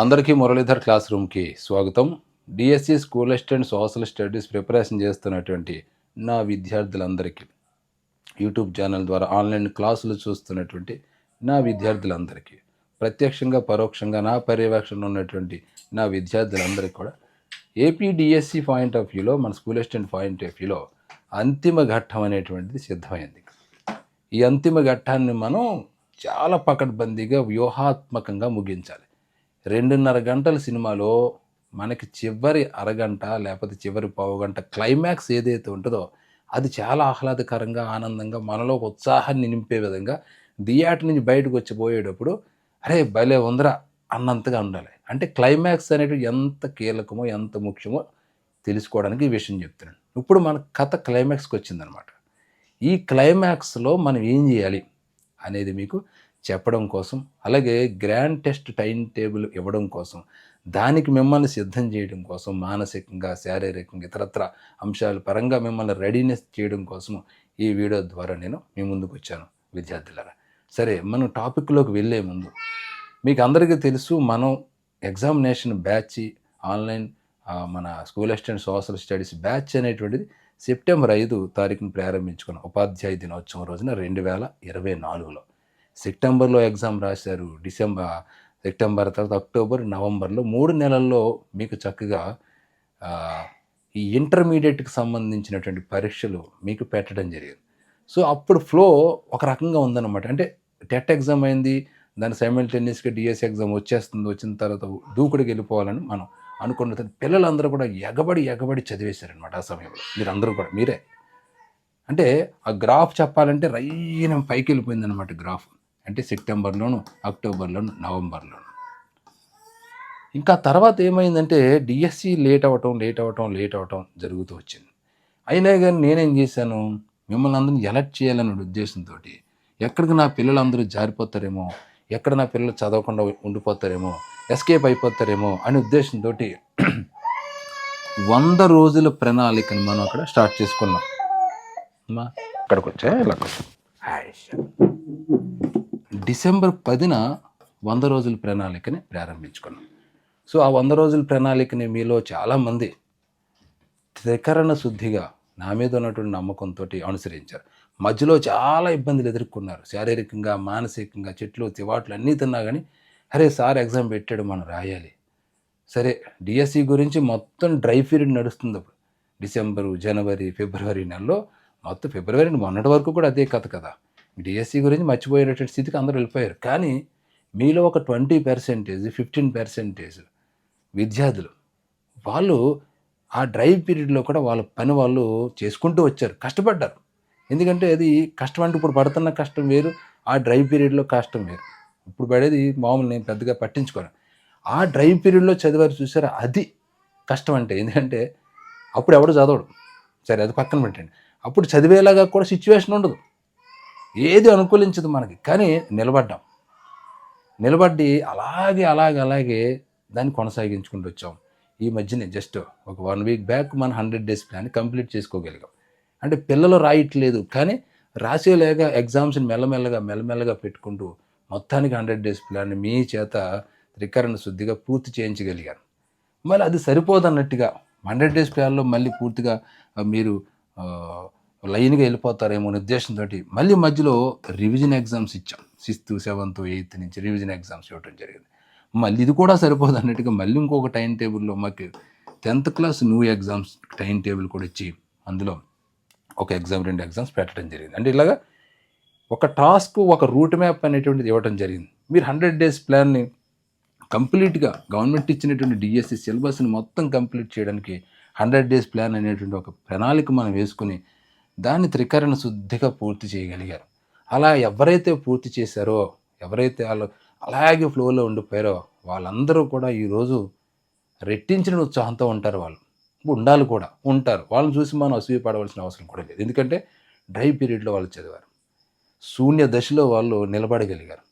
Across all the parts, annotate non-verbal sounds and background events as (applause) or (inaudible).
అందరికీ మురళీధర్ క్లాస్ రూమ్కి స్వాగతం. D S C school assistant social studies preparation చేస్తున్నటువంటి నా విద్యార్థులందరికీ యూట్యూబ్ ఛానల్ ద్వారా ఆన్లైన్ క్లాసులు చూస్తున్నటువంటి నా విద్యార్థులందరికీ ప్రత్యక్షంగా పరోక్షంగా నా పర్యవేక్షణలో ఉన్నటువంటి నా విద్యార్థులందరికీ కూడా ఏపీ డిఎస్సి పాయింట్ ఆఫ్ వ్యూలో మన స్కూల్ అసిస్టెంట్ పాయింట్ ఆఫ్ వ్యూలో అంతిమ ఘట్టం అనేటువంటిది సిద్ధమైంది. ఈ అంతిమ ఘట్టాన్ని మనం చాలా పకడ్బందీగా వ్యూహాత్మకంగా ముగించాలి. రెండున్నర గంటల సినిమాలో మనకి చివరి అరగంట లేకపోతే చివరి పావు గంట క్లైమాక్స్ ఏదైతే ఉంటుందో అది చాలా ఆహ్లాదకరంగా ఆనందంగా మనలో ఒక ఉత్సాహాన్ని నింపే విధంగా థియేటర్ నుంచి బయటకు వచ్చి పోయేటప్పుడు అరే భలే ఉందరా అన్నంతగా ఉండాలి. అంటే క్లైమాక్స్ అనేటివి ఎంత కీలకమో ఎంత ముఖ్యమో తెలుసుకోవడానికి ఈ విషయం చెప్తున్నాను. ఇప్పుడు మన కథ క్లైమాక్స్కి వచ్చిందనమాట. ఈ క్లైమాక్స్లో మనం ఏం చేయాలి అనేది మీకు చెప్పడం కోసం అలాగే గ్రాండ్ టెస్ట్ టైం టేబుల్ ఇవ్వడం కోసం దానికి మిమ్మల్ని సిద్ధం చేయడం కోసం మానసికంగా శారీరకంగా ఇతరత్ర అంశాల పరంగా మిమ్మల్ని రెడీనెస్ చేయడం కోసం ఈ వీడియో ద్వారా నేను మీ ముందుకు వచ్చాను విద్యార్థులారా. సరే మనం టాపిక్లోకి వెళ్ళే ముందు మీకు అందరికీ తెలుసు మనం ఎగ్జామినేషన్ బ్యాచ్ ఆన్లైన్ మన school assistant social studies batch అనేటువంటిది సెప్టెంబర్ ఐదు తారీఖున ప్రారంభించుకున్న ఉపాధ్యాయ దినోత్సవం రోజున రెండు వేల ఇరవై నాలుగులో. సెప్టెంబర్లో ఎగ్జామ్ రాశారు డిసెంబర్ సెప్టెంబర్ తర్వాత అక్టోబర్ నవంబర్లో మూడు నెలల్లో మీకు చక్కగా ఈ ఇంటర్మీడియట్కి సంబంధించినటువంటి పరీక్షలు మీకు పెట్టడం జరిగింది. సో అప్పుడు ఫ్లో ఒక రకంగా ఉందన్నమాట. అంటే టెట్ ఎగ్జామ్ అయింది దాని సైమిల్టేనియస్గా డిఎస్ ఎగ్జామ్ వచ్చేస్తుంది వచ్చిన తర్వాత దూకుడికి వెళ్ళిపోవాలని మనం అనుకున్న తర్వాత పిల్లలందరూ కూడా ఎగబడి ఎగబడి చదివేశారనమాట ఆ సమయంలో. మీరు అందరూ కూడా మీరే. అంటే ఆ గ్రాఫ్ చెప్పాలంటే రైనం పైకి వెళ్ళిపోయింది అనమాట గ్రాఫ్. అంటే సెప్టెంబర్లోను అక్టోబర్లోను నవంబర్లోను. ఇంకా తర్వాత ఏమైందంటే డిఎస్సి లేట్ అవ్వటం లేట్ అవ్వటం లేట్ అవ్వటం జరుగుతూ వచ్చింది. అయినా కానీ నేనేం చేశాను? మిమ్మల్ని అందరిని ఎలర్ట్ చేయాలనే ఉద్దేశంతో ఎక్కడికి నా పిల్లలందరూ జారిపోతారేమో ఎక్కడ నా పిల్లలు చదవకుండా ఉండిపోతారేమో ఎస్కేప్ అయిపోతారేమో అనే ఉద్దేశంతో వంద రోజుల ప్రణాళికను మనం అక్కడ స్టార్ట్ చేసుకున్నాం. అమ్మా. అక్కడికి వచ్చా ఇలా. హాయ్. డిసెంబర్ పదిన వంద రోజుల ప్రణాళికని ప్రారంభించుకున్నాం. సో ఆ వంద రోజుల ప్రణాళికని మీలో చాలామంది త్రికరణ శుద్ధిగా నా మీద ఉన్నటువంటి నమ్మకంతో అనుసరించారు. మధ్యలో చాలా ఇబ్బందులు ఎదుర్కొన్నారు. శారీరకంగా మానసికంగా చెట్లు తివాట్లు అన్నీ తిన్నా కానీ అరే సార్ ఎగ్జామ్ పెట్టాడు మనం రాయాలి. సరే డిఎస్సి గురించి మొత్తం డ్రై పీరియడ్ నడుస్తుంది అప్పుడు. డిసెంబరు జనవరి ఫిబ్రవరి నెలలో మొత్తం ఫిబ్రవరి మొన్నటి వరకు కూడా అదే కథ కదా. డిఎస్సి గురించి మర్చిపోయేటటువంటి స్థితికి అందరూ వెళ్ళిపోయారు. కానీ మీలో ఒక ట్వంటీ పర్సెంటేజ్ ఫిఫ్టీన్ పర్సెంటేజ్ విద్యార్థులు వాళ్ళు ఆ డ్రైవ్ పీరియడ్లో కూడా వాళ్ళ పని వాళ్ళు చేసుకుంటూ వచ్చారు. కష్టపడ్డారు. ఎందుకంటే అది కష్టం అంటే ఇప్పుడు పడుతున్న కష్టం వేరు ఆ డ్రైవ్ పీరియడ్లో కష్టం వేరు. ఇప్పుడు పడేది మామూలు నేను పెద్దగా పట్టించుకోను. ఆ డ్రైవ్ పీరియడ్లో చదివారు చూసారా? అది కష్టం అంటే ఎందుకంటే అప్పుడు ఎవడు చదవడు. సరే అది పక్కన పెట్టండి. అప్పుడు చదివేలాగా కూడా సిచ్యువేషన్ ఉండదు. ఏది అనుకూలించదు మనకి కానీ నిలబడ్డాం. నిలబడి అలాగే అలాగే అలాగే దాన్ని కొనసాగించుకుంటూ వచ్చాం. ఈ మధ్యనే జస్ట్ ఒక వన్ వీక్ బ్యాక్ మన హండ్రెడ్ డేస్ ప్లాన్ కంప్లీట్ చేసుకోగలిగాం. అంటే పిల్లలు రాయట్లేదు కానీ రాసేలేక ఎగ్జామ్స్ని మెల్లమెల్లగా మెల్లమెల్లగా పెట్టుకుంటూ మొత్తానికి హండ్రెడ్ డేస్ ప్లాన్ మీ చేత త్రికరణ శుద్ధిగా పూర్తి చేయించగలిగాను. మళ్ళీ అది సరిపోదన్నట్టుగా హండ్రెడ్ డేస్ ప్లాన్లో మళ్ళీ పూర్తిగా మీరు లైన్గా వెళ్ళిపోతారేమో అనే ఉద్దేశంతో మళ్ళీ మధ్యలో రివిజన్ ఎగ్జామ్స్ ఇచ్చాం. సిక్స్త్ సెవెంత్ ఎయిత్ నుంచి రివిజన్ ఎగ్జామ్స్ ఇవ్వడం జరిగింది. మళ్ళీ ఇది కూడా సరిపోదు అన్నట్టుగా మళ్ళీ ఇంకొక టైం టేబుల్లో మాకు tenth class new exams time table కూడా ఇచ్చి అందులో ఒక ఎగ్జామ్ రెండు ఎగ్జామ్స్ పెట్టడం జరిగింది. అంటే ఇలాగా ఒక టాస్క్ ఒక రూట్ మ్యాప్ అనేటువంటిది ఇవ్వడం జరిగింది. మీరు హండ్రెడ్ డేస్ ప్లాన్ని కంప్లీట్గా గవర్నమెంట్ ఇచ్చినటువంటి డిఎస్సి సిలబస్ని మొత్తం కంప్లీట్ చేయడానికి హండ్రెడ్ డేస్ ప్లాన్ అనేటువంటి ఒక ప్రణాళిక మనం వేసుకుని దాన్ని త్రికరణ శుద్ధిగా పూర్తి చేయగలిగారు. అలా ఎవరైతే పూర్తి చేశారో ఎవరైతే వాళ్ళు అలాగే ఫ్లోలో ఉండిపోయారో వాళ్ళందరూ కూడా ఈరోజు రెట్టించిన ఉత్సాహంతో ఉంటారు వాళ్ళు. ఉండాలి కూడా ఉంటారు. వాళ్ళని చూసి మనం అసూయ పడవలసిన అవసరం కూడా లేదు. ఎందుకంటే డ్రై పీరియడ్లో వాళ్ళు చదివారు. శూన్య దశలో వాళ్ళు నిలబడగలిగారు.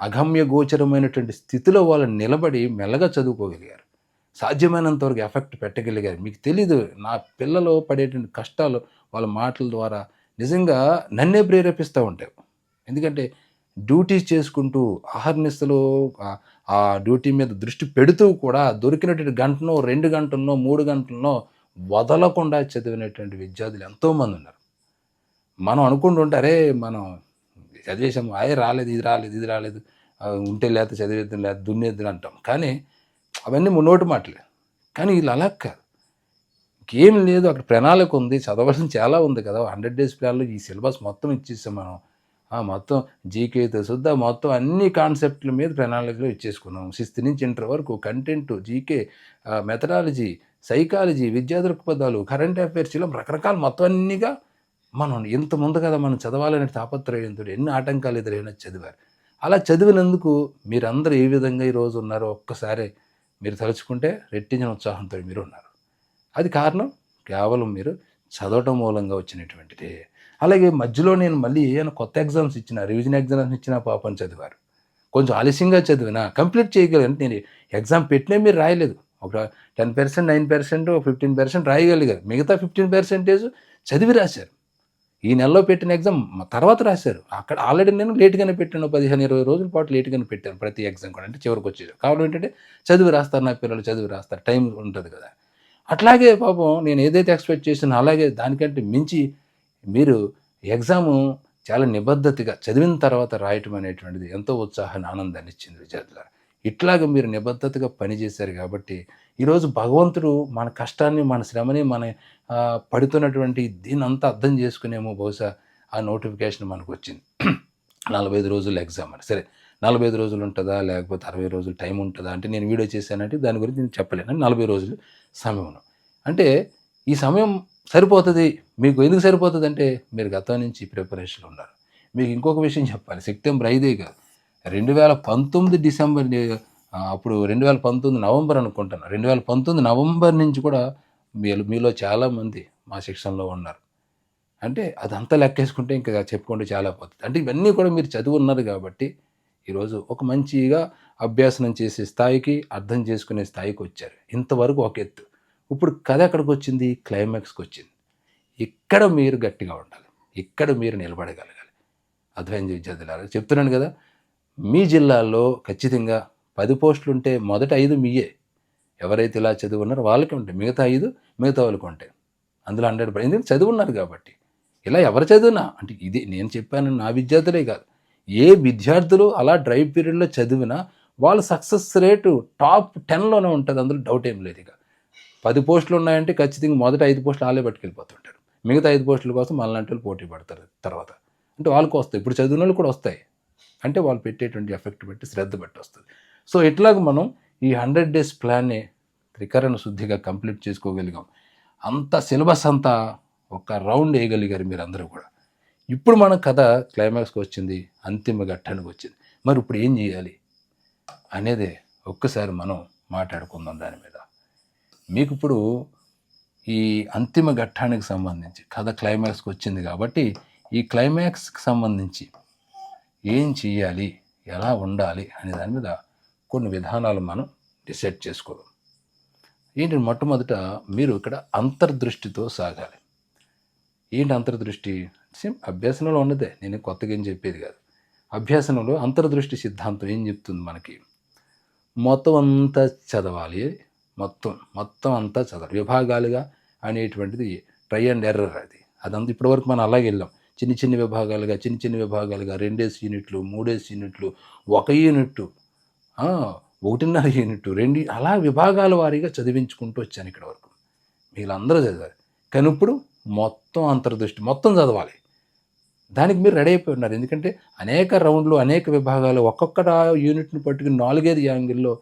అగమ్య గోచరమైనటువంటి స్థితిలో వాళ్ళు నిలబడి మెల్లగా చదువుకోగలిగారు. సాధ్యమైనంత వరకు ఎఫెక్ట్ పెట్టగలిగారు. మీకు తెలీదు నా పిల్లలు పడేటువంటి కష్టాలు వాళ్ళ మాటల ద్వారా నిజంగా నన్నే ప్రేరేపిస్తూ ఉంటాయి. ఎందుకంటే డ్యూటీస్ చేసుకుంటూ అహర్నిశలు ఆ- డ్యూటీ మీద దృష్టి పెడుతూ కూడా దొరికినటువంటి గంటనో రెండు గంటలనో మూడు గంటలనో వదలకుండా చదివినటువంటి విద్యార్థులు ఎంతోమంది ఉన్నారు. మనం అనుకుంటుంటే అరే మనం చదివేసాము అయ్యే రాలేదు ఇది రాలేదు ఇది రాలేదు ఉంటే లేకపోతే చదివేద్దాం లేకపోతే దున్నేద్దాం అంటాం. కానీ అవన్నీ నోటి మాటలే. కానీ వీళ్ళు అలా కాదు. ఇంకేం లేదు అక్కడ ప్రణాళిక ఉంది చదవడం చాలా ఉంది కదా. హండ్రెడ్ డేస్ ప్లాన్లో ఈ సిలబస్ మొత్తం ఇచ్చేసాం మనం. ఆ, మొత్తం జీకేతో సుద్దా మొత్తం అన్ని కాన్సెప్ట్ల మీద ప్రణాళికలో ఇచ్చేసుకున్నాం. సిక్స్త్ నుంచి ఇంటర్ వరకు కంటెంట్ జీకే మెథడాలజీ సైకాలజీ విద్యా దృక్పథాలు కరెంట్ అఫైర్స్ ఇలా రకరకాల మొత్తం అన్నిగా మనం ఇంత ముందు కదా మనం చదవాలనే తాపత్రయంతో ఎన్ని ఆటంకాలు ఎదురైనా చదివారు. అలా చదివినందుకు మీరందరూ ఏ విధంగా ఈరోజు ఉన్నారో ఒక్కసారి మీరు తలుచుకుంటే రెట్టించిన ఉత్సాహంతో మీరు ఉన్నారు. అది కారణం కేవలం మీరు చదవటం మూలంగా వచ్చినటువంటిది. అలాగే మధ్యలో నేను మళ్ళీ ఏమైనా కొత్త ఎగ్జామ్స్ ఇచ్చిన రివిజన్ ఎగ్జామ్స్ ఇచ్చిన పాపం చదివారు. కొంచెం ఆలస్యంగా చదివినా కంప్లీట్ చేయగలను నేను ఎగ్జామ్ పెట్టినా మీరు రాయలేదు. ఒక ten percent nine percent fifteen percent రాయగలిగారు. మిగతా ఫిఫ్టీన్ పర్సెంటేజ్ చదివి రాశారు. ఈ నెలలో పెట్టిన ఎగ్జామ్ తర్వాత రాశారు. అక్కడ ఆల్రెడీ నేను లేట్గానే పెట్టాను. పదిహేను ఇరవై రోజుల పాటు లేట్గానే పెట్టాను ప్రతి ఎగ్జామ్ కూడా. అంటే చివరికి వచ్చేది కావాలి ఏంటంటే చదివి రాస్తారు నా పిల్లలు చదివి రాస్తారు. టైం ఉంటుంది కదా. అట్లాగే పాపం నేను ఏదైతే ఎక్స్పెక్ట్ చేసినా అలాగే దానికంటే మించి మీరు ఎగ్జాము చాలా నిబద్ధతగా చదివిన తర్వాత రాయటం అనేటువంటిది ఎంతో ఉత్సాహాన్ని ఆనందాన్ని ఇచ్చింది విద్యార్థుల ఇట్లాగ మీరు నిబద్ధతగా పనిచేశారు కాబట్టి ఈరోజు భగవంతుడు మన కష్టాన్ని మన శ్రమని మన పడుతున్నటువంటి దీన్ని అంతా అర్థం చేసుకునేమో బహుశా ఆ నోటిఫికేషన్ మనకు వచ్చింది. నలభై ఐదు రోజులు ఎగ్జామ్ అని. సరే నలభై ఐదు రోజులు ఉంటుందా? లేకపోతే అరవై రోజులు టైం ఉంటుందా? అంటే నేను వీడియో చేశానంటే దాని గురించి నేను చెప్పలేను. నలభై రోజులు సమయం అంటే ఈ సమయం సరిపోతుంది? మీకు ఎందుకు సరిపోతుంది అంటే మీరు గతం నుంచి ప్రిపరేషన్లో ఉన్నారు. మీకు ఇంకొక విషయం చెప్పాలి. సెప్టెంబర్ ఐదే కాదు. రెండు వేల పంతొమ్మిది డిసెంబర్ అప్పుడు రెండు వేల పంతొమ్మిది నవంబర్ అనుకుంటాను రెండు వేల పంతొమ్మిది నవంబర్ నుంచి కూడా మీరు మీలో చాలామంది మా శిక్షణలో ఉన్నారు. అంటే అదంతా లెక్కేసుకుంటే ఇంకా చెప్పుకుంటే చాలా పోతుంది. అంటే ఇవన్నీ కూడా మీరు చదువున్నారు ఉన్నారు కాబట్టి ఈరోజు ఒక మంచిగా అభ్యాసనం చేసే స్థాయికి అర్థం చేసుకునే స్థాయికి వచ్చారు. ఇంతవరకు ఒక ఎత్తు. ఇప్పుడు కథ ఎక్కడికి వచ్చింది క్లైమాక్స్కి వచ్చింది ఇక్కడ మీరు గట్టిగా ఉండాలి. ఇక్కడ మీరు నిలబడగలగాలి. అధ్వైంజ విద్యార్థులారా చెప్తున్నాను కదా మీ జిల్లాలో ఖచ్చితంగా పది పోస్టులు ఉంటే మొదట ఐదు మీయే. ఎవరైతే ఇలా చదువున్నారో వాళ్ళకి ఉంటాయి. మిగతా ఐదు మిగతా వాళ్ళకి ఉంటాయి. అందులో హండ్రెడ్ ఎందుకంటే చదువున్నారు కాబట్టి. ఇలా ఎవరు చదివినా? అంటే ఇది నేను చెప్పాను నా విద్యార్థులే కాదు. ఏ విద్యార్థులు అలా డ్రైవ్ పీరియడ్లో చదివినా వాళ్ళ సక్సెస్ రేటు టాప్ టెన్లోనే ఉంటుంది అందులో డౌట్ ఏం లేదు ఇక. పది పోస్టులు ఉన్నాయంటే ఖచ్చితంగా మొదట ఐదు పోస్టులు వాళ్ళే పట్టుకెళ్ళిపోతుంటారు. మిగతా ఐదు పోస్టుల కోసం మళ్ళీ పోటీ పడతారు తర్వాత. అంటే వాళ్ళకి వస్తాయి ఇప్పుడు చదివిన వాళ్ళు కూడా వస్తాయి. అంటే వాళ్ళు పెట్టేటువంటి ఎఫెక్ట్ బట్టి శ్రద్ధ బట్టి వస్తుంది. సో ఇట్లాగ మనం ఈ హండ్రెడ్ డేస్ ప్లాన్ని త్రికరణ శుద్ధిగా కంప్లీట్ చేసుకోగలిగాం. అంత సిలబస్ అంతా ఒక రౌండ్ వేయగలిగారు మీరు అందరూ కూడా. ఇప్పుడు మన కథ క్లైమాక్స్కి వచ్చింది అంతిమ ఘట్టానికి వచ్చింది. మరి ఇప్పుడు ఏం చేయాలి అనేదే ఒక్కసారి మనం మాట్లాడుకుందాం దాని మీద. మీకు ఇప్పుడు ఈ అంతిమ ఘట్టానికి సంబంధించి కథ క్లైమాక్స్కి వచ్చింది కాబట్టి ఈ క్లైమాక్స్కి సంబంధించి ఏం చేయాలి ఎలా ఉండాలి అనే దాని మీద కొన్ని విధానాలు మనం డిసైడ్ చేసుకోదాం. ఏంటి మొట్టమొదట మీరు ఇక్కడ అంతర్దృష్టితో సాగాలి. ఏంటి అంతర్దృష్టి? సేమ్ అభ్యాసనంలో ఉన్నదే. నేను కొత్తగా ఏం చెప్పేది కాదు. అభ్యాసనంలో అంతర్దృష్టి సిద్ధాంతం ఏం చెప్తుంది మనకి? మొత్తం అంతా చదవాలి. మొత్తం మొత్తం అంతా చదవాలి. విభాగాలుగా అనేటువంటిది ట్రై అండ్ ఎర్రర్ అది. అదంతా ఇప్పటివరకు మనం అలాగే వెళ్ళాం. చిన్న చిన్న విభాగాలుగా చిన్న చిన్న విభాగాలుగా రెండేసి యూనిట్లు మూడేసి యూనిట్లు ఒక యూనిట్ ఒకటిన్నర యూనిట్ రెండు అలా విభాగాల వారీగా చదివించుకుంటూ వచ్చాను ఇక్కడ వరకు. వీళ్ళందరూ చదివారు. కానీ ఇప్పుడు మొత్తం అంతర్దృష్టి మొత్తం చదవాలి. దానికి మీరు రెడీ అయిపోయి ఉన్నారు. ఎందుకంటే అనేక రౌండ్లు అనేక విభాగాలు ఒక్కొక్క యూనిట్ని పట్టుకుని నాలుగైదు యాంగిల్లో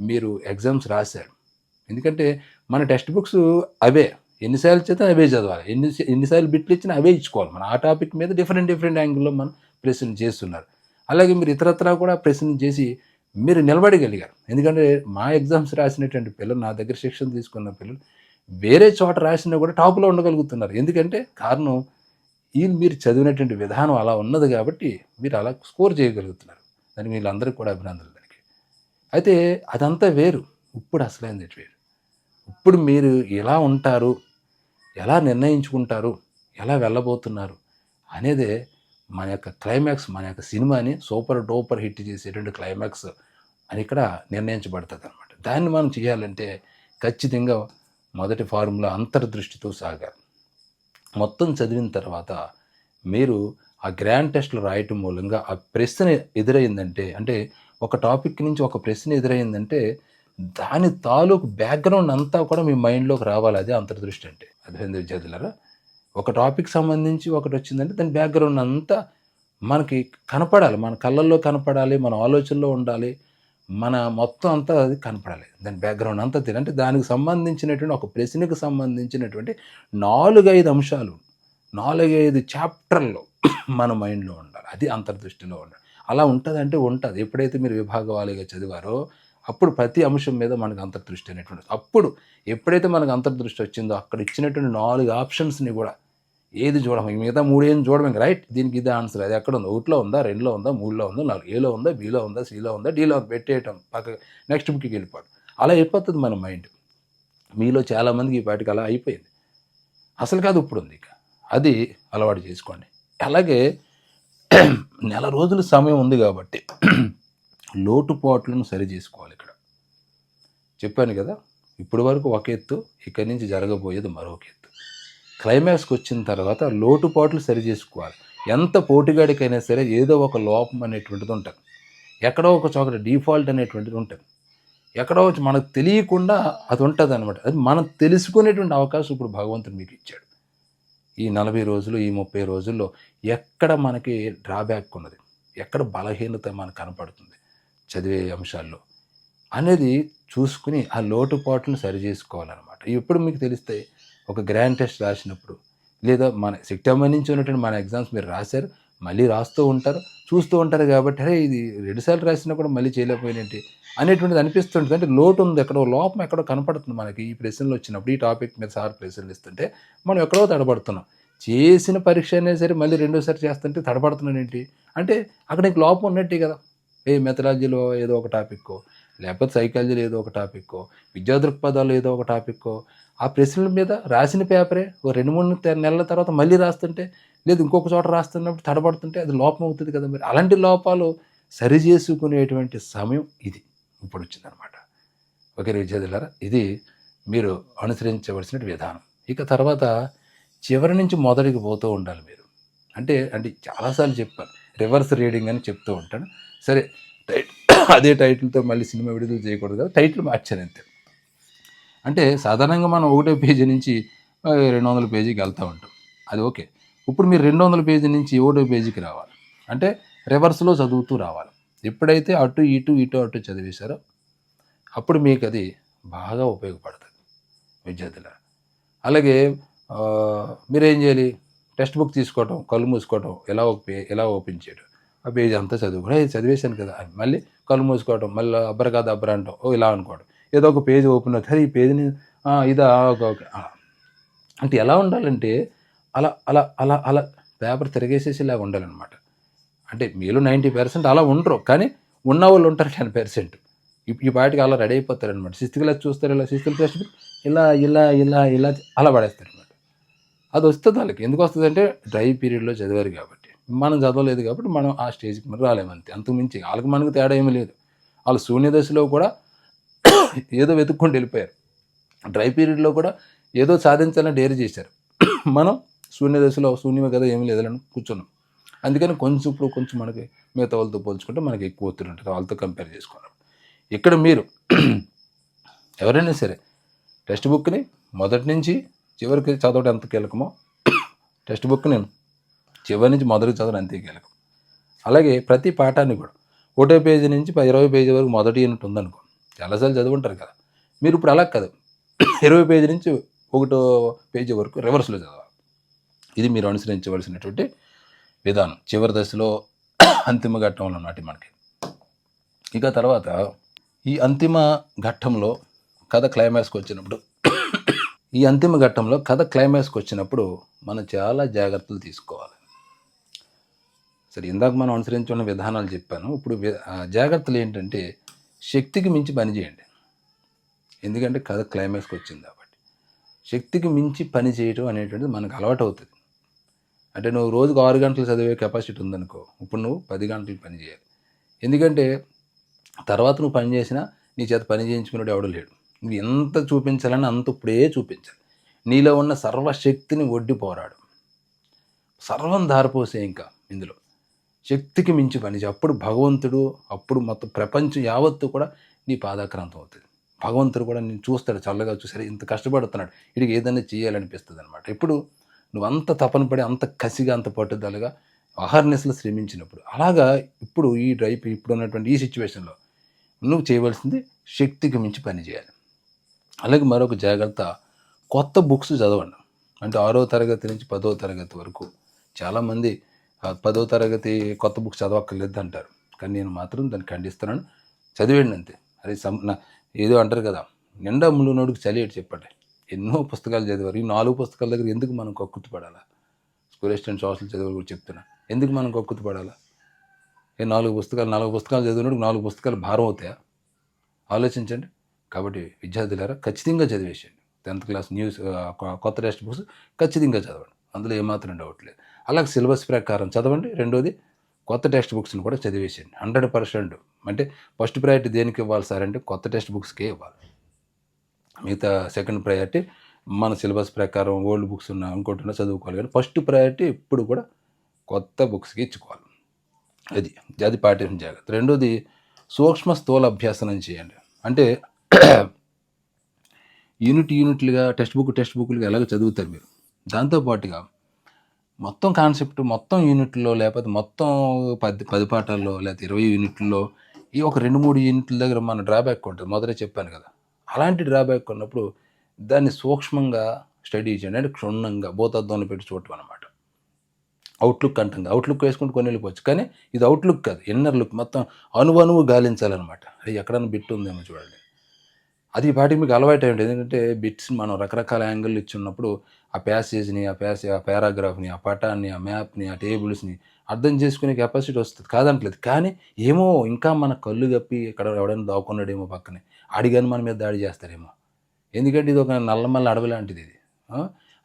మీరు ఎగ్జామ్స్ రాశారు. ఎందుకంటే మన టెక్స్ట్ బుక్స్ అవే. ఎన్నిసార్లు చేత అవే చదవాలి. ఎన్ని ఎన్నిసార్లు బిట్లు ఇచ్చినా అవే ఇచ్చుకోవాలి. మన ఆ టాపిక్ మీద డిఫరెంట్ డిఫరెంట్ యాంగిల్లో మనం ప్రశ్న చేస్తున్నారు. అలాగే మీరు ఇతరత్రా కూడా ప్రశ్న చేసి మీరు నిలబడగలిగారు. ఎందుకంటే మా ఎగ్జామ్స్ రాసినటువంటి పిల్లలు నా దగ్గర శిక్షణ తీసుకున్న పిల్లలు వేరే చోట రాసినా కూడా టాప్లో ఉండగలుగుతున్నారు. ఎందుకంటే కారణం ఈ మీరు చదివినటువంటి విధానం అలా ఉన్నది కాబట్టి మీరు అలా స్కోర్ చేయగలుగుతున్నారు. దాన్ని వీళ్ళందరికీ కూడా అభినందనలు దానికి. అయితే అదంతా వేరు. ఇప్పుడు అసలైంది వేరు. ఇప్పుడు మీరు ఎలా ఉంటారు? ఎలా నిర్ణయించుకుంటారు? ఎలా వెళ్ళబోతున్నారు? అనేదే మన యొక్క క్లైమాక్స్ మన యొక్క సినిమాని సూపర్ డూపర్ హిట్ చేసేటువంటి క్లైమాక్స్ అని ఇక్కడ నిర్ణయించబడుతుంది అనమాట దాన్ని మనం చేయాలంటే ఖచ్చితంగా మొదటి ఫార్ములా అంతర్దృష్టితో సాగాలి మొత్తం చదివిన తర్వాత మీరు ఆ గ్రాండ్ టెస్ట్లు రాయటం మూలంగా ఆ ప్రశ్న ఎదురైందంటే అంటే ఒక టాపిక్ నుంచి ఒక ప్రశ్న ఎదురైందంటే దాని తాలూకు బ్యాక్గ్రౌండ్ అంతా కూడా మీ మైండ్లోకి రావాలి అదే అంతర్దృష్టి అంటే. అర్థమైంది విద్యార్థులరా ఒక టాపిక్ సంబంధించి ఒకటి వచ్చిందంటే దాని బ్యాక్గ్రౌండ్ అంతా మనకి కనపడాలి మన కళ్ళల్లో కనపడాలి మన ఆలోచనలో ఉండాలి మన మొత్తం అంతా అది కనపడలేదు. దాని బ్యాక్గ్రౌండ్ అంతా తెలియదు. అంటే దానికి సంబంధించినటువంటి ఒక ప్రశ్నకు సంబంధించినటువంటి నాలుగైదు అంశాలు నాలుగైదు చాప్టర్లు మన మైండ్లో ఉండాలి. అది అంతర్దృష్టిలో ఉండాలి. అలా ఉంటుంది అంటే ఉంటుంది. ఎప్పుడైతే మీరు విభాగవాలుగా చదివారో అప్పుడు ప్రతి అంశం మీద మనకు అంతర్దృష్టి అనేటువంటి అప్పుడు ఎప్పుడైతే మనకు అంతర్దృష్టి వచ్చిందో అక్కడ ఇచ్చినటువంటి నాలుగు ఆప్షన్స్ని కూడా ఏది చూడము మిగతా మూడేం చూడము రైట్? దీనికి ఇదే ఆన్సర్. అది ఎక్కడ ఉంది? ఒకటిలో ఉందా? రెండులో ఉందా? మూడులో ఉందా? నాలుగు. ఏలో ఉందా? బీలో ఉందా? సిలో ఉందా? డీలో పెట్టేయటం. పక్క నెక్స్ట్ బుక్కి వెళ్ళిపోవడం అలా అయిపోతుంది మన మైండ్. మీలో చాలామందికి ఈ పాటికి అలా అయిపోయింది. అసలు కాదు ఇప్పుడు ఉంది ఇక. అది అలవాటు చేసుకోండి. అలాగే (clears throat) నెల రోజుల సమయం ఉంది కాబట్టి (clears throat) లోటుపాట్లను సరి చేసుకోవాలి ఇక్కడ. చెప్పాను కదా ఇప్పటి వరకు ఒక ఎత్తు ఇక్కడి నుంచి జరగబోయేది మరొక ఎత్తు. క్లైమాక్స్కి వచ్చిన తర్వాత లోటుపాట్లు సరి చేసుకోవాలి. ఎంత పోటీగాడికైనా సరే ఏదో ఒక లోపం అనేటువంటిది ఉంటుంది. ఎక్కడో ఒక చోట డిఫాల్ట్ అనేటువంటిది ఉంటుంది. ఎక్కడో మనకు తెలియకుండా అది ఉంటుంది అనమాట అది మనం తెలుసుకునేటువంటి అవకాశం ఇప్పుడు భగవంతుడు మీకు ఇచ్చాడు. ఈ నలభై రోజులు ఈ ముప్పై రోజుల్లో ఎక్కడ మనకి డ్రాబ్యాక్ ఉన్నది? ఎక్కడ బలహీనత మనకు కనపడుతుంది చదివే అంశాల్లో? అనేది చూసుకుని ఆ లోటుపాట్లను సరి చేసుకోవాలన్నమాట. ఎప్పుడు మీకు తెలిస్తే ఒక గ్రాండ్ టెస్ట్ రాసినప్పుడు లేదా మన సెప్టెంబర్ నుంచి ఉన్నటువంటి మన ఎగ్జామ్స్ మీరు రాశారు మళ్ళీ రాస్తూ ఉంటారు చూస్తూ ఉంటారు కాబట్టి అరే ఇది రెండుసార్లు రాసినా కూడా మళ్ళీ చేయలేకపోయినట్టు అనేటువంటిది అనిపిస్తుంటుంది. అంటే లోటు ఉంది ఎక్కడో లోపం ఎక్కడో కనపడుతుంది మనకి ఈ ప్రశ్నలు వచ్చినప్పుడు ఈ టాపిక్ మీద సార్ ప్రశ్నలు ఇస్తుంటే మనం ఎక్కడో తడబడుతున్నాం. చేసిన పరీక్ష అయినా సరే మళ్ళీ రెండోసారి చేస్తుంటే తడబడుతున్నాను ఏంటి? అంటే అక్కడ నీకు లోపం ఉన్నట్టే కదా. ఏ మెథడాలజీలో ఏదో ఒక టాపిక్ లేకపోతే సైకాలజీలో ఏదో ఒక టాపిక్కో విద్యా దృక్పథాలు ఏదో ఒక టాపిక్కో ఆ ప్రశ్నల మీద రాసిన పేపరే ఓ రెండు మూడు నెలల తర్వాత మళ్ళీ రాస్తుంటే లేదు ఇంకొక చోట రాస్తున్నప్పుడు తడబడుతుంటే అది లోపం అవుతుంది కదా మరి. అలాంటి లోపాలు సరి చేసుకునేటువంటి సమయం ఇది. ఇప్పుడు వచ్చిందనమాట ఓకే విద్యార్థులారా ఇది మీరు అనుసరించవలసిన విధానం. ఇక తర్వాత చివరి నుంచి మొదటికి పోతూ ఉండాలి మీరు. అంటే అంటే చాలాసార్లు చెప్పాను రివర్స్ రీడింగ్ అని చెప్తూ ఉంటాను. సరే అదే టైటిల్తో మళ్ళీ సినిమా విడుదల చేయకూడదు కదా టైటిల్ మార్చారు అంతే. అంటే సాధారణంగా మనం ఒకటో పేజీ నుంచి రెండు వందల పేజీకి వెళ్తూ ఉంటాం. అది ఓకే. ఇప్పుడు మీరు రెండు వందల పేజీ నుంచి ఒకటో పేజీకి రావాలి. అంటే రివర్స్లో చదువుతూ రావాలి. ఎప్పుడైతే అటు ఇటు ఇటు అటు చదివేశారో అప్పుడు మీకు అది బాగా ఉపయోగపడుతుంది విద్యార్థుల. అలాగే మీరేం చేయాలి? టెక్స్ట్ బుక్ తీసుకోవటం కళ్ళు మూసుకోవటం ఎలా ఎలా ఓపెన్ చేయడం? ఆ పేజీ అంతా చదువు కూడా. చదివేశాను కదా. అని మళ్ళీ కళ్ళు మూసుకోవడం మళ్ళీ అబ్బర కాదు అబ్బర అంటాం. ఓ ఇలా అనుకోవడం. ఏదో ఒక పేజ్ ఓపెన్ అవుతుంది. ఈ పేజీని ఇదా ఓకే అంటే ఎలా ఉండాలంటే అలా అలా అలా అలా పేపర్ తిరగేసేసేలాగా ఉండాలన్నమాట. అంటే మీలో నైంటీ పర్సెంట్ అలా ఉండరు. కానీ ఉన్న వాళ్ళు ఉంటారు టెన్ పర్సెంట్. ఈ పాటికి అలా రెడీ అయిపోతారు అనమాట సిక్స్త్ క్లాస్ చూస్తారు? ఇలా సిక్స్త్ క్లాస్ ఇలా ఇలా ఇలా ఇలా అలా పడేస్తారు అనమాట అది వస్తుంది వాళ్ళకి. ఎందుకు వస్తుంది అంటే డ్రై పీరియడ్లో చదివారు కాబట్టి. మనం చదవలేదు కాబట్టి మనం ఆ స్టేజ్కి మరి రాలేమంతే అంతకు మించి వాళ్ళకి మనకు తేడా ఏమీ లేదు. వాళ్ళు శూన్య దశలో కూడా (coughs) ఏదో వెతుక్కొని వెళ్ళిపోయారు. డ్రై పీరియడ్లో కూడా ఏదో సాధించాలని డేర్ చేశారు. (coughs) మనం శూన్య దశలో శూన్యమే కదా ఏమీ లేదని కూర్చున్నాం. అందుకని కొంచెం ఇప్పుడు కొంచెం మనకి మిగతా వాళ్ళతో పోల్చుకుంటే మనకి ఎక్కువ ఒత్తిడి ఉంటుంది. వాళ్ళతో కంపేర్ చేసుకున్నాం ఇక్కడ మీరు (coughs) ఎవరైనా సరే టెక్స్ట్ బుక్ని మొదటి నుంచి చివరికి చదవడం ఎంత కీలకమో టెక్స్ట్ బుక్ నేను చివరి నుంచి మొదటి చదవడం అంతే కీలకం. అలాగే ప్రతి పాఠాన్ని కూడా ఒకటో పేజీ నుంచి పది ఇరవై పేజీ వరకు మొదటి యూనిట్ ఉందనుకో చాలాసార్లు చదువుంటారు కదా. మీరు ఇప్పుడు అలా కాదు. ఇరవై పేజీ నుంచి ఒకటో పేజీ వరకు రివర్స్లో చదవాలి. ఇది మీరు అనుసరించవలసినటువంటి విధానం. చివరి దశలో అంతిమ ఘట్టంలో నాటి మనకి. ఇక తర్వాత ఈ అంతిమ ఘట్టంలో కథ క్లైమాక్స్కి వచ్చినప్పుడు ఈ అంతిమ ఘట్టంలో కథ క్లైమాక్స్కి వచ్చినప్పుడు మనం చాలా జాగ్రత్తలు తీసుకోవాలి. సరే ఇందాక మనం అనుసరించున్న విధానాలు చెప్పాను. ఇప్పుడు జాగ్రత్తలు ఏంటంటే శక్తికి మించి పని చేయండి. ఎందుకంటే కథ క్లైమాక్స్కి వచ్చింది కాబట్టి. శక్తికి మించి పని చేయడం అనేటువంటిది మనకు అలవాటు అవుతుంది. అంటే నువ్వు రోజుకు ఆరు గంటలు చదివే కెపాసిటీ ఉందనుకో ఇప్పుడు నువ్వు పది గంటలు పని చేయాలి. ఎందుకంటే తర్వాత నువ్వు పని చేసినా నీ చేత పని చేయించుకున్నాడు ఎవడు లేడు. నువ్వు ఎంత చూపించాలని అంత ఇప్పుడే చూపించాలి. నీలో ఉన్న సర్వశక్తిని ఒడ్డి పోరాడు సర్వం దారిపోసే ఇంకా ఇందులో. శక్తికి మించి పని అప్పుడు భగవంతుడు అప్పుడు మొత్తం ప్రపంచం యావత్తు కూడా నీ పాదాక్రాంతం అవుతుంది. భగవంతుడు కూడా నేను చూస్తాడు చల్లగా చూసారు ఇంత కష్టపడుతున్నాడు. వీడికి ఏదైనా చేయాలనిపిస్తుంది అనమాట ఇప్పుడు నువ్వు అంత తపన పడి అంత కసిగా అంత పట్టుదలగా అహర్నెస్లో శ్రమించినప్పుడు అలాగా ఇప్పుడు ఈ డ్రైప్ ఇప్పుడు ఉన్నటువంటి ఈ సిచ్యువేషన్లో నువ్వు చేయవలసింది శక్తికి మించి పని చేయాలి. అలాగే మరొక జాగ్రత్త కొత్త బుక్స్ చదవండి. అంటే ఆరో తరగతి నుంచి పదో తరగతి వరకు చాలామంది పదో తరగతి కొత్త బుక్ చదవక్కర్లేదు అంటారు కానీ నేను మాత్రం దాన్ని ఖండిస్తున్నాను. చదివేయండి అంతే. అది సం ఏదో అంటారు కదా నిండా ముళ్ళునోడికి చలి ఏడు చెప్పండి. ఎన్నో పుస్తకాలు చదివారు. ఈ నాలుగు పుస్తకాల దగ్గర ఎందుకు మనం కక్కుతు పడాలా? స్కూల్ అసిస్టెంట్ సోషల్ చదివారు కూడా చెప్తున్నా. ఎందుకు మనం కక్కుతు పడాలా? ఏ నాలుగు పుస్తకాలు నాలుగు పుస్తకాలు చదివినప్పుడు నాలుగు పుస్తకాలు భారం అవుతాయా? ఆలోచించండి. కాబట్టి విద్యార్థులారా ఖచ్చితంగా చదివేసేయండి. టెన్త్ క్లాస్ న్యూస్ కొత్త టెక్స్ట్ బుక్స్ ఖచ్చితంగా చదవండి. అందులో ఏమాత్రం డౌట్ లేదు. అలాగే సిలబస్ ప్రకారం చదవండి. రెండోది కొత్త టెక్స్ట్ బుక్స్ని కూడా చదివేసేయండి. హండ్రెడ్ పర్సెంట్ అంటే ఫస్ట్ ప్రయారిటీ దేనికి ఇవ్వాలి సార్ అంటే కొత్త టెక్స్ట్ బుక్స్కే ఇవ్వాలి. మిగతా సెకండ్ ప్రయారిటీ మన సిలబస్ ప్రకారం ఓల్డ్ బుక్స్ ఉన్న ఇంకోటి చదువుకోవాలి కానీ ఫస్ట్ ప్రయారిటీ ఇప్పుడు కూడా కొత్త బుక్స్కి ఇచ్చుకోవాలి. అది అది పాటించిన జాగ్రత్త. రెండోది సూక్ష్మ స్థూల అభ్యాసనం చేయండి. అంటే యూనిట్ యూనిట్లుగా టెక్స్ట్ బుక్ టెక్స్ట్ బుక్లుగా ఎలాగ చదువుతారు మీరు? దాంతోపాటుగా మొత్తం కాన్సెప్ట్ మొత్తం యూనిట్లో లేకపోతే మొత్తం పది పది పాఠాల్లో లేకపోతే ఇరవై యూనిట్లలో ఈ ఒక రెండు మూడు యూనిట్ల దగ్గర మన డ్రాబ్యాక్ ఉంటుంది మొదట చెప్పాను కదా. అలాంటి డ్రాబ్యాక్ ఉన్నప్పుడు దాన్ని సూక్ష్మంగా స్టడీ చేయండి. అంటే క్షుణ్ణంగా భూతత్వంలో పెట్టి చూడటం అనమాట అవుట్లుక్ అంటుంది. అవుట్లుక్ వేసుకుంటూ కొన్ని వెళ్ళిపోవచ్చు. కానీ ఇది అవుట్లుక్ కాదు. ఇన్నర్ లుక్ మొత్తం అణువణువు గాలించాలన్నమాట. అది ఎక్కడైనా బిట్ ఉందేమో చూడండి. అది ఈ పాటికి మీకు అలవాటు అయ్యండి ఎందుకంటే బిట్స్ మనం రకరకాల యాంగిల్ ఇచ్చి ఉన్నప్పుడు ఆ ప్యాసేజ్ని ఆ ప్యాసే ఆ పారాగ్రాఫ్ని ఆ పటాన్ని ఆ మ్యాప్ని ఆ టేబుల్స్ని అర్థం చేసుకునే కెపాసిటీ వస్తుంది. కాదంటలేదు కానీ ఏమో ఇంకా మన కళ్ళు కప్పి ఇక్కడ ఎవడైనా దాక్కున్నాడేమో పక్కనే. అడిగాను మన మీద దాడి చేస్తారేమో. ఎందుకంటే ఇది ఒక నల్లమల్ల అడవి లాంటిది ఇది.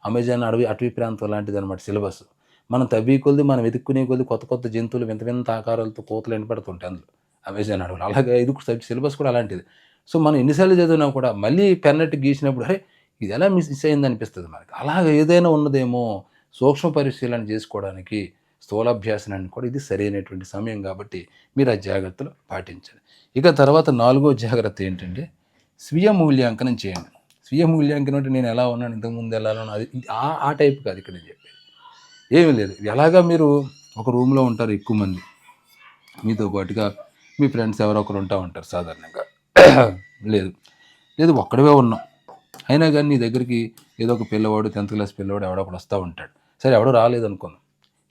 అమెజాన్ అడవి అటవీ ప్రాంతం లాంటిది అనమాట సిలబస్. మనం తవ్వి కొద్ది మనం వెతుక్కునే కొద్ది కొత్త కొత్త జంతువులు వింత వింత ఆకారాలతో కోతలు ఎండపడుతుంటాయి అందులో. అమెజాన్ అడవులు. అలాగే ఇది సిలబస్ కూడా అలాంటిది. సో మనం ఎన్నిసార్లు చదివినా కూడా మళ్ళీ పెన్నట్టు గీసినప్పుడు అరే ఇది ఎలా మిస్ అయిందనిపిస్తుంది అయింది అనిపిస్తుంది మనకి. అలాగే ఏదైనా ఉన్నదేమో సూక్ష్మ పరిశీలన చేసుకోవడానికి స్థూలాభ్యాసనాన్ని కూడా ఇది సరైనటువంటి సమయం కాబట్టి మీరు ఆ జాగ్రత్తలు పాటించండి. ఇక తర్వాత నాలుగో జాగ్రత్త ఏంటంటే స్వీయ మూల్యాంకనం చేయండి. స్వీయ మూల్యాంకనం అంటే నేను ఎలా ఉన్నాను ఇంతకుముందు ఎలా ఉన్నాను అది ఆ ఆ టైప్ కాదు ఇక్కడ నేను చెప్పేది. ఏమీ లేదు. ఎలాగా మీరు ఒక రూమ్లో ఉంటారు ఎక్కువ మంది. మీతో పాటుగా మీ ఫ్రెండ్స్ ఎవరో ఒకరు ఉంటా ఉంటారు సాధారణంగా. లేదు. లేదు ఒక్కడవే ఉన్నాం. అయినా కానీ నీ దగ్గరికి ఏదో ఒక పిల్లవాడు టెన్త్ క్లాస్ పిల్లవాడు ఎవడో ఒకడు వస్తూ ఉంటాడు. సరే ఎవడో రాలేదు అనుకుందాం.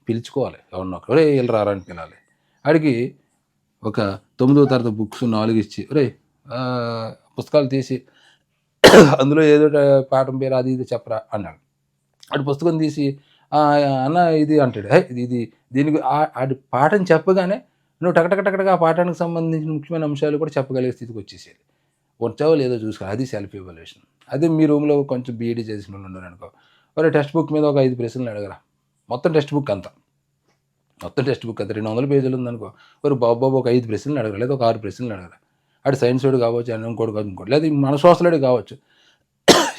పిలుచుకోవాలి ఎవరినో రే వీళ్ళు రారా అని పిలాలి. ఆడికి ఒక తొమ్మిదో తరగతి బుక్స్ నాలుగు ఇచ్చి రే పుస్తకాలు తీసి అందులో ఏదో ఒక పాఠం పేరు అది ఇది చెప్పరా అన్నాడు. ఆడి పుస్తకం తీసి అన్న ఇది అంటాడు. ఇది ఇది దీనికి ఆడి పాఠం చెప్పగానే నువ్వు టకటకటకటగా ఆ పాఠానికి సంబంధించిన ముఖ్యమైన అంశాలు కూడా చెప్పగలిగే స్థితికి వచ్చేసేది. వచ్చావో లేదో చూసుకో. అది సెల్ఫ్ ఇవాల్యుయేషన్ అదే మీ రూమ్లో కొంచెం బీఈడీ చేసిన వాళ్ళు ఉన్నారు అనుకో. మరి టెక్స్ట్ బుక్ మీద ఒక ఐదు ప్రశ్నలు అడగరా. మొత్తం టెక్స్ట్ బుక్ అంతా. మొత్తం టెక్స్ట్ బుక్ అంతా. రెండు వందల పేజీలు ఉందనుకో ఒక బాబు బాబు ఒక ఐదు ప్రశ్నలు అడగరా. లేదా ఒక ఆరు ప్రశ్నలు అడగరా. అటు సైన్స్ వాడు కావచ్చు అని ఇంకోటి కాదు ఇంకోటి. లేదా మన సోషలుడే కావచ్చు.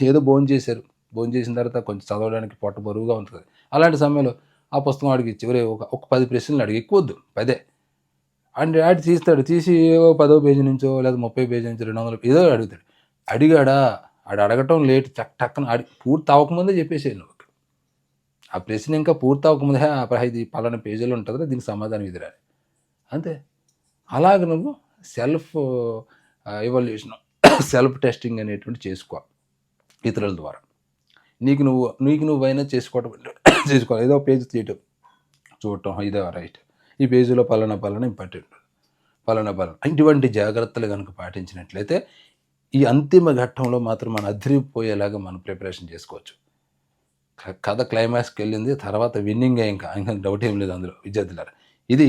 ఏదో భోజనం చేశారు. భోజనం చేసిన తర్వాత కొంచెం చదవడానికి పొట్ట బరువుగా ఉంటుంది. అలాంటి సమయంలో ఆ పుస్తకం అడిగి చివరి ఒక ఒక పది ప్రశ్నలు అడిగి ఎక్కువద్దు పదే. అండ్ ఆడి తీస్తాడు. తీసి పదో పేజీ నుంచో లేదా ముప్పై పేజీ నుంచి రెండు వందల ఏదో అడుగుతాడు. అడిగాడా? ఆడు అడగటం లేట్. చక్ టక్కన అడి పూర్తి అవ్వకముందే చెప్పేసేది నువ్వు. ఆ ప్రశ్న ఇంకా పూర్తి అవ్వకముందే ఇది పలానా పేజీలో ఉంటుంది దీనికి సమాధానం ఎదురాలి అంతే. అలాగ నువ్వు సెల్ఫ్ ఇవల్యూషన్ సెల్ఫ్ టెస్టింగ్ అనేటువంటి చేసుకో ఇతరుల ద్వారా. నీకు నువ్వు నీకు నువ్వైనా చేసుకోవటం చేసుకోవాలి. ఏదో పేజ్ తీయటం చూడటం ఇదే రైట్. ఈ పేజీలో పలానా పలానా ఇంపార్టెంట్ పలానా పలానా. ఇటువంటి జాగ్రత్తలు కనుక పాటించినట్లయితే ఈ అంతిమ ఘట్టంలో మాత్రం మనం అదిరిపోయేలాగా మనం ప్రిపరేషన్ చేసుకోవచ్చు. కథ క్లైమాక్స్కి వెళ్ళింది తర్వాత విన్నింగ్ ఇంకా ఇంకా డౌట్ ఏం లేదు అందులో విద్యార్థులారా. ఇది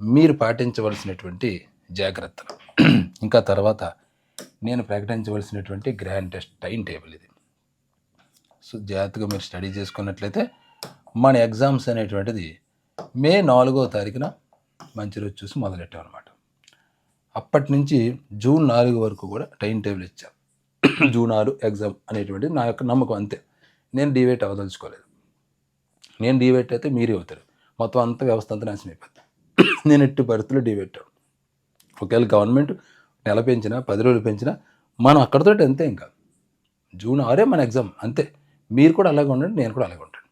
మీరు పాటించవలసినటువంటి జాగ్రత్తలు. ఇంకా తర్వాత నేను ప్రకటించవలసినటువంటి గ్రాండ్ టెస్ట్ టైం టేబుల్ ఇది. సో జాగ్రత్తగా మీరు స్టడీ చేసుకున్నట్లయితే మన ఎగ్జామ్స్ అనేటువంటిది మే నాలుగో తారీఖున మంచి రోజు చూసి మొదలెట్టాం అనమాట అప్పటి నుంచి జూన్ నాలుగు వరకు కూడా టైం టేబుల్ ఇచ్చాం. జూన్ ఆరు ఎగ్జామ్ అనేటువంటిది నా యొక్క నమ్మకం అంతే. నేను డివేట్ అవ్వదలుచుకోలేదు. నేను డివేట్ అయితే మీరే అవుతారు. మొత్తం అంత వ్యవస్థ అంతా నాశనం అయిపోద్ది. నేను ఎట్టి పరిస్థితుల్లో డివేట్ ఒకవేళ గవర్నమెంట్ నెల పెంచినా పది రోజులు పెంచినా మనం అక్కడితో అంతే ఇంకా జూన్ ఆరే మన ఎగ్జామ్ అంతే. మీరు కూడా అలాగే ఉండండి నేను కూడా అలాగే ఉంటాను.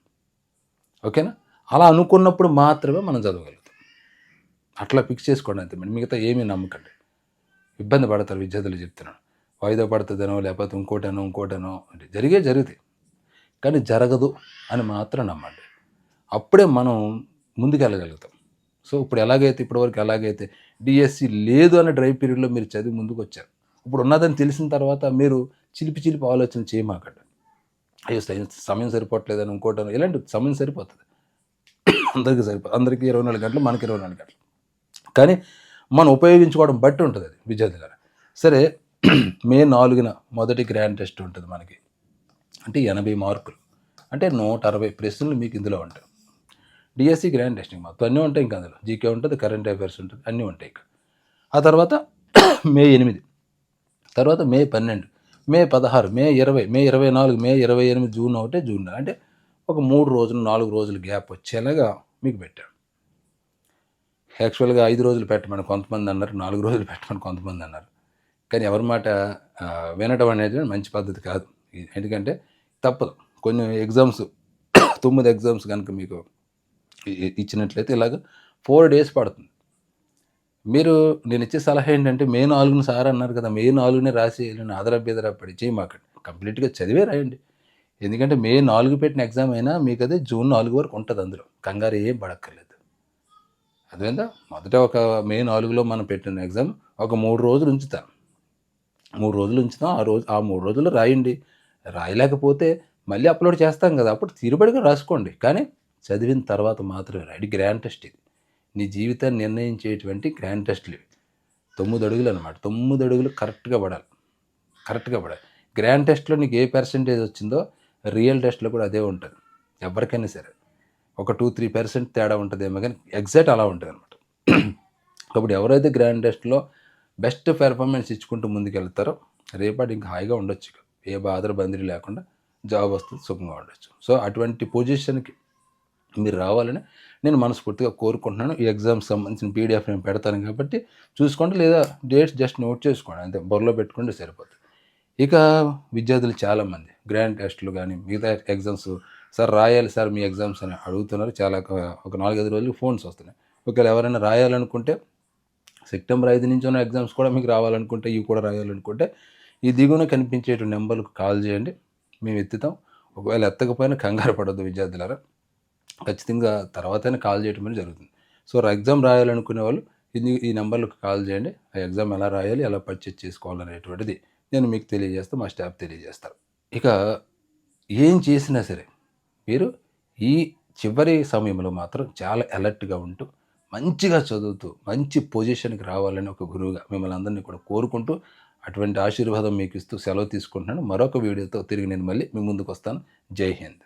ఓకేనా? అలా అనుకున్నప్పుడు మాత్రమే మనం చదవగలుగుతాం. అట్లా ఫిక్స్ చేసుకోండి అంతే. మిగతా ఏమీ నమ్మకండి. ఇబ్బంది పడతారు విద్యార్థులు చెప్తున్నాను వాయిదా పడుతుందనో లేకపోతే ఇంకోటనో ఇంకోటనో అంటే జరిగే జరిగితే కానీ జరగదు అని మాత్రం నమ్మండి. అప్పుడే మనం ముందుకెళ్ళగలుగుతాం. సో ఇప్పుడు ఎలాగైతే ఇప్పటివరకు ఎలాగైతే డిఎస్సి లేదు అనే డ్రైవ్ పీరియడ్లో మీరు చదివి ముందుకు వచ్చారు ఇప్పుడు ఉన్నదని తెలిసిన తర్వాత మీరు చిలిపి చిలిపి ఆలోచన చేయమాకండి. అయ్యో సమయం సరిపోవట్లేదని ఇంకోటనో ఇలాంటి సమయం సరిపోతుంది. అందరికీ సరిపోదు అందరికీ ఇరవై నాలుగు గంటలు మనకి ఇరవై నాలుగు గంటలు. కానీ మనం ఉపయోగించుకోవడం బట్టి ఉంటుంది అది విద్యార్థుల సరే (clears throat) మే నాలుగున మొదటి గ్రాండ్ టెస్ట్ ఉంటుంది మనకి. అంటే ఎనభై మార్కులు. అంటే నూట అరవై ప్రశ్నలు మీకు ఇందులో ఉంటాయి. డిఎస్సి గ్రాండ్ టెస్టింగ్ మొత్తం అన్నీ ఉంటాయి ఇంకా అందులో. జీకే ఉంటుంది కరెంట్ అఫైర్స్ ఉంటుంది అన్నీ ఉంటాయి ఇక. ఆ తర్వాత (clears throat) మే ఎనిమిది. తర్వాత మే పన్నెండు. మే పదహారు మే ఇరవై మే ఇరవై నాలుగు మే ఇరవై ఎనిమిది జూన్ ఒకటే జూన్ అంటే ఒక మూడు రోజులు నాలుగు రోజులు గ్యాప్ వచ్చేలాగా మీకు పెట్టాడు. యాక్చువల్గా ఐదు రోజులు పెట్టమని కొంతమంది అన్నారు నాలుగు రోజులు పెట్టమని కొంతమంది అన్నారు. కానీ ఎవరి మాట వినడం అనేది మంచి పద్ధతి కాదు. ఎందుకంటే తప్పదు. కొన్ని ఎగ్జామ్స్ తొమ్మిది ఎగ్జామ్స్ కనుక మీకు ఇచ్చినట్లయితే ఇలాగ ఫోర్ డేస్ పడుతుంది. మీరు నేను ఇచ్చే సలహా ఏంటంటే మే నాలుగుని సార్ అన్నారు కదా మే నాలుగునే రాసి నేను ఆదరా బీదరా పడి చేయమాకండి కంప్లీట్గా చదివే రాయండి. ఎందుకంటే మే నాలుగు పెట్టిన ఎగ్జామ్ అయినా మీకు అదే జూన్ నాలుగు వరకు ఉంటుంది అందులో. కంగారు ఏం పడక్కర్లేదు. అదేందా మొదట ఒక మే నాలుగులో మనం పెట్టిన ఎగ్జామ్ ఒక మూడు రోజులు ఉంచుతాం. మూడు రోజులు ఉంచుతాం ఆ రోజు ఆ మూడు రోజులు రాయండి. రాయలేకపోతే మళ్ళీ అప్లోడ్ చేస్తాం కదా అప్పుడు తీరుబడిగా రాసుకోండి. కానీ చదివిన తర్వాత మాత్రమే రాయండి. గ్రాండ్ టెస్ట్ ఇది. నీ జీవితాన్ని నిర్ణయించేటువంటి గ్రాండ్ టెస్ట్లు ఇవి. తొమ్మిది అడుగులు అనమాట తొమ్మిది అడుగులు కరెక్ట్గా పడాలి. కరెక్ట్గా పడాలి. గ్రాండ్ టెస్ట్లో నీకు ఏ పర్సెంటేజ్ వచ్చిందో రియల్ టెస్ట్లో కూడా అదే ఉంటుంది. ఎవరికైనా సరే. ఒక టూ త్రీ పర్సెంట్ తేడా ఉంటుందేమో కానీ ఎగ్జాక్ట్ అలా ఉంటుంది అనమాట కాబట్టి ఎవరైతే గ్రాండ్ టెస్ట్లో బెస్ట్ పెర్ఫార్మెన్స్ ఇచ్చుకుంటూ ముందుకెళ్తారో రేపటి ఇంకా హాయిగా ఉండొచ్చు ఇక. ఏ బాధలు బందిరి లేకుండా జాబ్ వస్తుంది సుఖంగా ఉండొచ్చు. సో అటువంటి పొజిషన్కి మీరు రావాలని నేను మనస్ఫూర్తిగా కోరుకుంటున్నాను. ఈ ఎగ్జామ్స్ సంబంధించిన పీడిఎఫ్ నేను పెడతాను కాబట్టి చూసుకోండి లేదా డేట్స్ జస్ట్ నోట్ చేసుకోండి. అంతే బొర్రలో పెట్టుకుంటే సరిపోతుంది. ఇక విద్యార్థులు చాలామంది. గ్రాండ్ టెస్ట్లు కానీ మిగతా ఎగ్జామ్స్. సార్ రాయాలి సార్ మీ ఎగ్జామ్స్ అని అడుగుతున్నారు. చాలా ఒక- నాలుగైదు రోజులు ఫోన్స్ వస్తున్నాయి. ఒకవేళ ఎవరైనా రాయాలనుకుంటే సెప్టెంబర్ ఐదు నుంచి ఉన్న ఎగ్జామ్స్ కూడా మీకు రావాలనుకుంటే ఇవి కూడా రాయాలనుకుంటే ఈ దిగువన కనిపించేటువంటి నెంబర్లకు కాల్ చేయండి. మేము ఎత్తుతాం. ఒకవేళ ఎత్తకపోయినా కంగారు పడద్దు విద్యార్థులారా. ఖచ్చితంగా తర్వాతనే కాల్ చేయడం అనేది జరుగుతుంది. సో ఎగ్జామ్ రాయాలనుకునే వాళ్ళు ఇది ఈ నెంబర్లకు కాల్ చేయండి. ఆ ఎగ్జామ్ ఎలా రాయాలి ఎలా పర్చేజ్ చేసుకోవాలనేటువంటిది నేను మీకు తెలియజేస్తా మా స్టాఫ్ తెలియజేస్తారు. ఇక ఏం చేసినా సరే మీరు ఈ చివరి సమయంలో మాత్రం చాలా అలర్ట్గా ఉంటూ మంచిగా చదువుతూ మంచి పొజిషన్కి రావాలని ఒక గురువుగా మిమ్మల్ని అందరినీ కూడా కోరుకుంటూ అటువంటి ఆశీర్వాదం మీకు ఇస్తూ సెలవు తీసుకుంటున్నాను. మరొక వీడియోతో తిరిగి నేను మళ్ళీ మీ ముందుకు వస్తాను. జై హింద్.